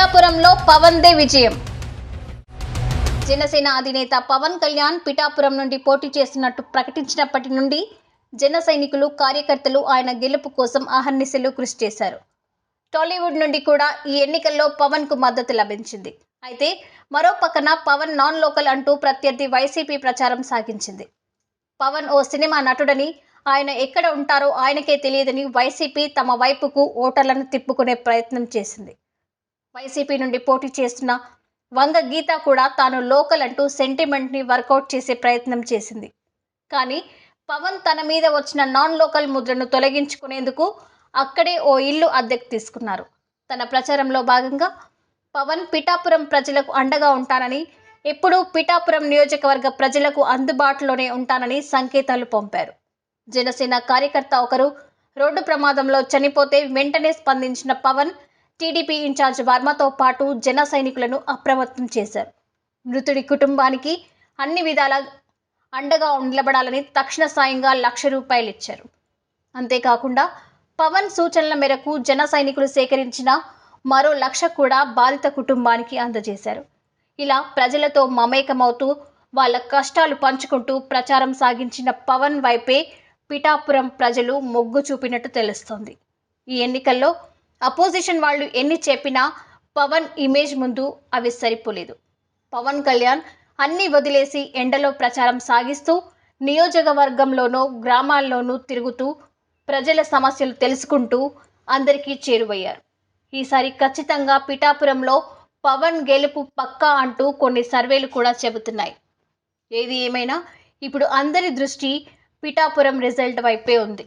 పిఠాపురంలో పవన్దే విజయం. జనసేన అధినేత పవన్ కళ్యాణ్ పిఠాపురం నుండి పోటీ చేస్తున్నట్టు ప్రకటించినప్పటి నుండి జన సైనికులు కార్యకర్తలు ఆయన గెలుపు కోసం అహర్నిశలు కృషి చేశారు. టాలీవుడ్ నుండి కూడా ఈ ఎన్నికల్లో పవన్కు మద్దతు లభించింది. అయితే మరో పక్కన పవన్ నాన్ లోకల్ అంటూ ప్రత్యర్థి వైసీపీ ప్రచారం సాగించింది. పవన్ ఓ సినిమా నటుడని ఆయన ఎక్కడ ఉంటారో ఆయనకే తెలియదని వైసీపీ తమ వైపుకు ఓటర్లను తిప్పుకునే ప్రయత్నం చేసింది. వైసీపీ నుండి పోటీ చేస్తున్న వంగ గీత కూడా తాను లోకల్ అంటూ సెంటిమెంట్ని వర్కౌట్ చేసే ప్రయత్నం చేసింది. కానీ పవన్ తన మీద వచ్చిన నాన్ లోకల్ ముద్రను తొలగించుకునేందుకు అక్కడే ఓ ఇల్లు అద్దెకు తీసుకున్నారు. తన ప్రచారంలో భాగంగా పవన్ పిఠాపురం ప్రజలకు అండగా ఉంటానని ఎప్పుడూ పిఠాపురం నియోజకవర్గ ప్రజలకు అందుబాటులోనే ఉంటానని సంకేతాలు పంపారు. జనసేన కార్యకర్త ఒకరు రోడ్డు ప్రమాదంలో చనిపోతే వెంటనే స్పందించిన పవన్ టీడీపీ ఇన్ఛార్జ్ వర్మతో పాటు జన సైనికులను అప్రమత్తం చేశారు. మృతుడి కుటుంబానికి అన్ని విధాల అండగా నిలబడాలని తక్షణ సాయంగా లక్ష రూపాయలు ఇచ్చారు. అంతేకాకుండా పవన్ సూచనల మేరకు జన సైనికులు సేకరించిన మరో లక్ష కూడా బాధిత కుటుంబానికి అందజేశారు. ఇలా ప్రజలతో మమేకమవుతూ వాళ్ళ కష్టాలు పంచుకుంటూ ప్రచారం సాగించిన పవన్ వైపే పిఠాపురం ప్రజలు మొగ్గు చూపినట్టు తెలుస్తోంది. ఈ ఎన్నికల్లో అపోజిషన్ వాళ్ళు ఎన్ని చెప్పినా పవన్ ఇమేజ్ ముందు అవి సరిపోలేదు. పవన్ కళ్యాణ్ అన్ని వదిలేసి ఎండలో ప్రచారం సాగిస్తూ నియోజకవర్గంలోనూ గ్రామాల్లోనూ తిరుగుతూ ప్రజల సమస్యలు తెలుసుకుంటూ అందరికీ చేరువయ్యారు. ఈసారి ఖచ్చితంగా పిఠాపురంలో పవన్ గెలుపు పక్కా అంటూ కొన్ని సర్వేలు కూడా చెబుతున్నాయి. ఏది ఏమైనా ఇప్పుడు అందరి దృష్టి పిఠాపురం రిజల్ట్ వైపే ఉంది.